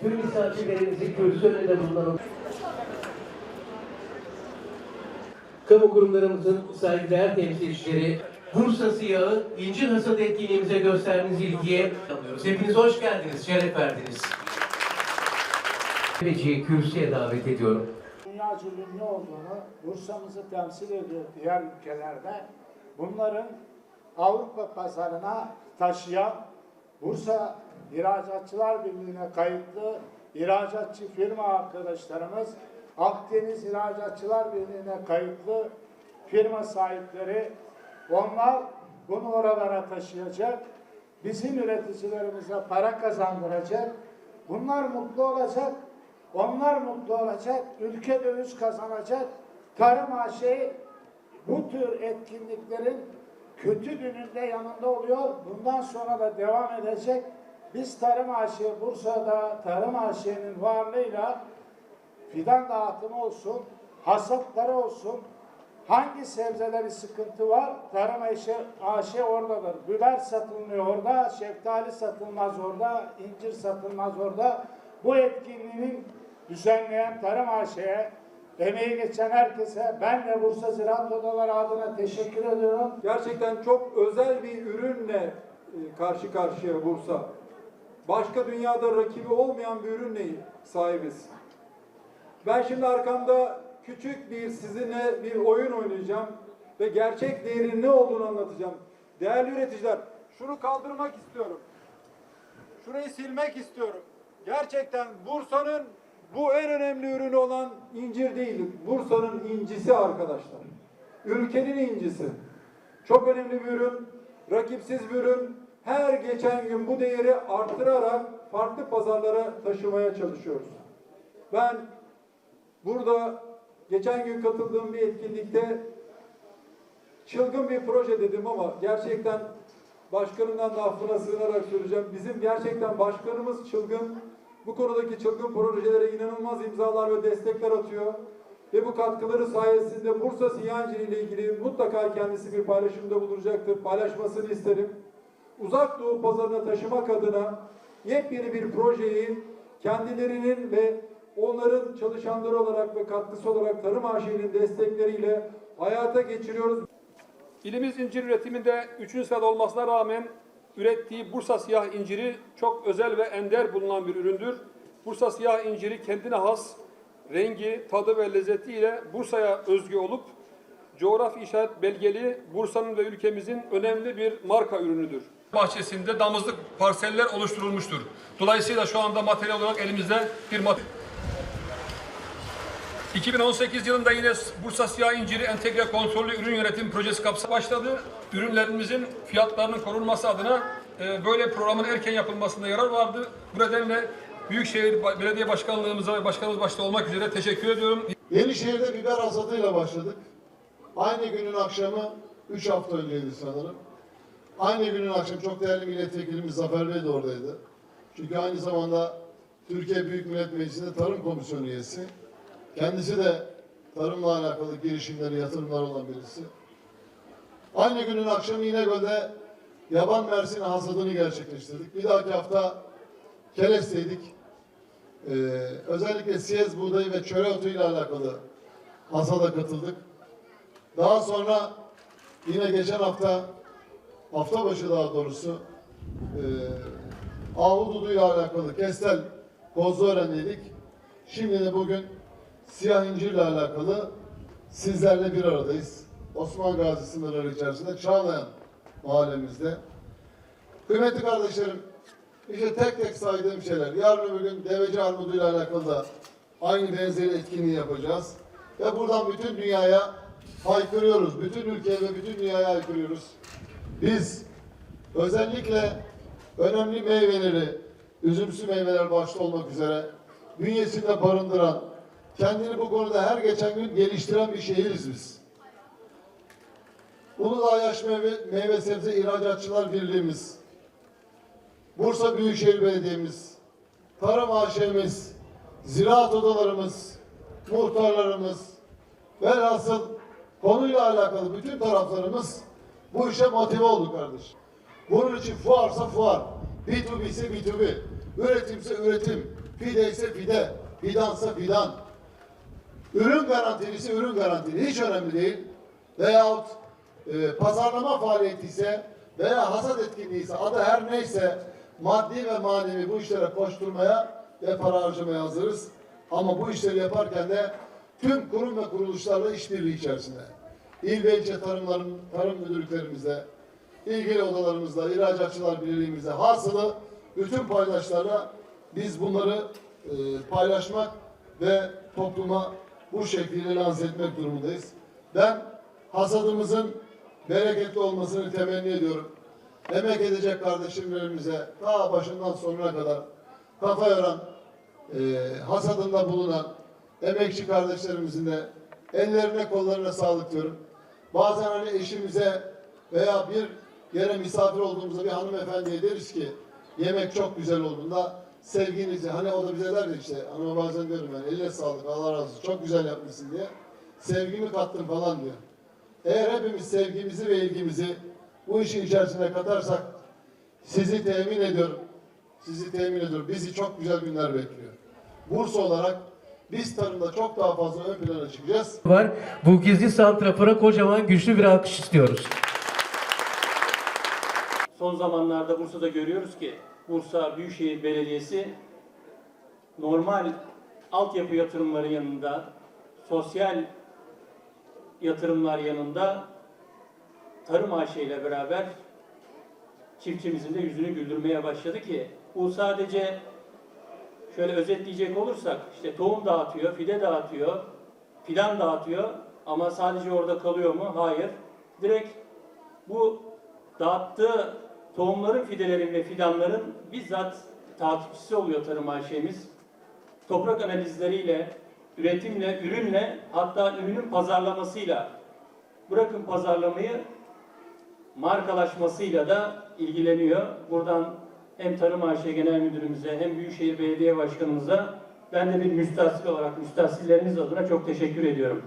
Tüm misafirlerimizi kürsü önünde bulunan Kamu kurumlarımızın saygıdeğer temsilcileri, Bursa Siyahı İncir Hasat etkinliğimize gösterdiğiniz ilgiye alıyoruz. Hepiniz hoş geldiniz, şeref verdiniz. Vericiyi kürsüye davet ediyorum. Dünyaca ünlü olduğunu, Bursa'mızı temsil ediyor diğer ülkelerde. Bunların Avrupa pazarına taşıyan Bursa İhracatçılar Birliği'ne kayıtlı ihracatçı firma arkadaşlarımız, Akdeniz İhracatçılar Birliği'ne kayıtlı firma sahipleri, onlar bunu oralara taşıyacak, bizim üreticilerimize para kazandıracak, bunlar mutlu olacak, onlar mutlu olacak, ülke döviz kazanacak, tarım aşeği bu tür etkinliklerin kötü gününde yanında oluyor. Bundan sonra da devam edecek. Biz Tarım AŞ Bursa'da Tarım AŞ'nin varlığıyla fidan dağıtımı olsun, hasatları olsun, hangi sebzede bir sıkıntı var? Tarım AŞ, AŞ oradadır. Biber satılmıyor orada, şeftali satılmaz orada, incir satılmaz orada. Bu etkinliğin düzenleyen Tarım AŞ'ye, emeği geçen herkese ben de Bursa Ziraat Odaları adına teşekkür ediyorum. Gerçekten çok özel bir ürünle e, karşı karşıya Bursa. Başka dünyada rakibi olmayan bir ürünle sahibiz. Ben şimdi arkamda küçük bir sizinle bir oyun oynayacağım ve gerçek değerinin ne olduğunu anlatacağım. Değerli üreticiler, şunu kaldırmak istiyorum. Şurayı silmek istiyorum. Gerçekten Bursa'nın bu en önemli ürünü olan incir değil. Bursa'nın incisi arkadaşlar. Ülkenin incisi. Çok önemli bir ürün, rakipsiz bir ürün. Her geçen gün bu değeri arttırarak farklı pazarlara taşımaya çalışıyoruz. Ben burada geçen gün katıldığım bir etkinlikte çılgın bir proje dedim ama gerçekten başkanımdan da affına sığınarak söyleyeceğim. Bizim gerçekten başkanımız çılgın. Bu konudaki çılgın projelere inanılmaz imzalar ve destekler atıyor. Ve bu katkıları sayesinde Bursa Siyancı ile ilgili mutlaka kendisi bir paylaşımda bulunacaktır. Paylaşmasını isterim. Uzak Doğu pazarına taşımak adına yepyeni bir projeyi kendilerinin ve onların çalışanları olarak ve katkısı olarak Tarım AŞ'nin destekleriyle hayata geçiriyoruz. İlimiz incir üretiminde 3. sırada olmasına rağmen ürettiği Bursa siyah inciri çok özel ve ender bulunan bir üründür. Bursa siyah inciri kendine has rengi, tadı ve lezzetiyle Bursa'ya özgü olup coğrafi işaret belgeli Bursa'nın ve ülkemizin önemli bir marka ürünüdür. Bahçesinde damızlık parseller oluşturulmuştur. Dolayısıyla şu anda materyal olarak elimizde bir materyal. 2018 yılında yine Bursa Siyah İnciri Entegre Kontrollü Ürün Yönetim Projesi kapsamında başladı. Ürünlerimizin fiyatlarının korunması adına e, böyle programın erken yapılmasında yarar vardı. Bu nedenle Büyükşehir Belediye Başkanlığımıza ve başkanımız başta olmak üzere teşekkür ediyorum. Yenişehir'de biber hasadıyla başladık. Aynı günün akşamı 3 hafta önceydi sanırım. Aynı günün akşamı çok değerli milletvekilimiz Zafer Bey de oradaydı. Çünkü aynı zamanda Türkiye Büyük Millet Meclisi'nde Tarım Komisyonu üyesi. Kendisi de tarımla alakalı girişimleri, yatırımlar olan birisi. Aynı günün akşamı İnegöl'de yaban mersini hasadını gerçekleştirdik. Bir dahaki hafta Keles'teydik. Ee, özellikle siyez buğdayı ve çöre otu ile alakalı hasada katıldık. Daha sonra yine geçen hafta hafta başı daha doğrusu e, ahududu ile alakalı kestel kozlu öğrendiydik. Şimdi de bugün siyah incir ile alakalı sizlerle bir aradayız. Osman Gazi sınırları içerisinde Çağlayan mahallemizde. Kıymetli kardeşlerim, işte tek tek saydığım şeyler. Yarın öbür gün deveci armuduyla alakalı da aynı benzeri etkinliği yapacağız. Ve buradan bütün dünyaya haykırıyoruz. Bütün ülkeye ve bütün dünyaya haykırıyoruz. Biz özellikle önemli meyveleri, üzümsü meyveler başta olmak üzere bünyesinde barındıran, kendini bu konuda her geçen gün geliştiren bir şehiriz biz. Uludağ Yaş Meyve, Meyve Sebze İhracatçılar Birliğimiz, Bursa Büyükşehir Belediye'miz, Tarım AŞ'miz, ziraat odalarımız, muhtarlarımız, velhasıl konuyla alakalı bütün taraflarımız bu işe motive oldu kardeşim. Bunun için fuarsa fuar, B2B ise B2B, üretimse üretim, fide ise fide, fidansa fidan. Ürün garantilisi ürün garantili, hiç önemli değil. Veyahut e, pazarlama faaliyeti ise veya hasat etkinliği ise adı her neyse maddi ve manevi bu işlere koşturmaya ve para harcamaya hazırız. Ama bu işleri yaparken de tüm kurum ve kuruluşlarla işbirliği içerisinde. İl ve ilçe tarımların, tarım müdürlüklerimizde, ilgili odalarımızda, ihracatçılar birliğimizde hasılı bütün paydaşlarla biz bunları e, paylaşmak ve topluma bu şekliyle lanse etmek durumundayız. Ben hasadımızın bereketli olmasını temenni ediyorum. Emek edecek kardeşlerimize ta başından sonuna kadar kafa yoran, e, hasadında bulunan emekçi kardeşlerimizin de ellerine kollarına sağlık diyorum. Bazen hani eşimize veya bir yere misafir olduğumuzda bir hanımefendiye deriz ki yemek çok güzel olduğunda sevginizi hani o da bize der işte hanıma bazen diyorum yani eline sağlık Allah razı olsun çok güzel yapmışsın diye sevgimi kattım falan diyor. Eğer hepimiz sevgimizi ve ilgimizi bu işin içerisine katarsak sizi temin ediyorum. Sizi temin ediyorum. Bizi çok güzel günler bekliyor. Bursa olarak biz tarımda çok daha fazla ön plana çıkacağız. var. Bu gizli santrafora kocaman güçlü bir alkış istiyoruz. Son zamanlarda Bursa'da görüyoruz ki Bursa Büyükşehir Belediyesi normal altyapı yatırımları yanında, sosyal yatırımlar yanında Tarım AŞ ile beraber çiftçimizin de yüzünü güldürmeye başladı ki bu sadece şöyle özetleyecek olursak işte tohum dağıtıyor, fide dağıtıyor, fidan dağıtıyor ama sadece orada kalıyor mu? Hayır. Direkt bu dağıttığı tohumların, fidelerin ve fidanların bizzat takipçisi oluyor Tarım AŞ'miz. Toprak analizleriyle, üretimle, ürünle hatta ürünün pazarlamasıyla bırakın pazarlamayı markalaşmasıyla da ilgileniyor. Buradan hem Tarım AŞ Genel Müdürümüze hem Büyükşehir Belediye Başkanımıza ben de bir müstahsil olarak müstahsilleriniz adına çok teşekkür ediyorum.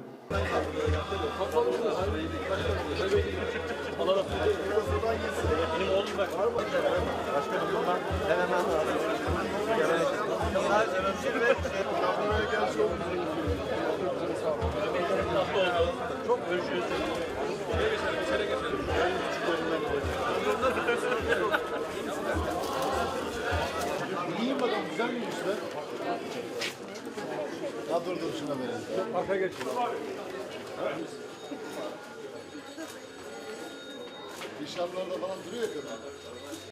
Ha dur dur şuna verelim. Arkaya geç. Nişanlarda falan duruyor ya kadın.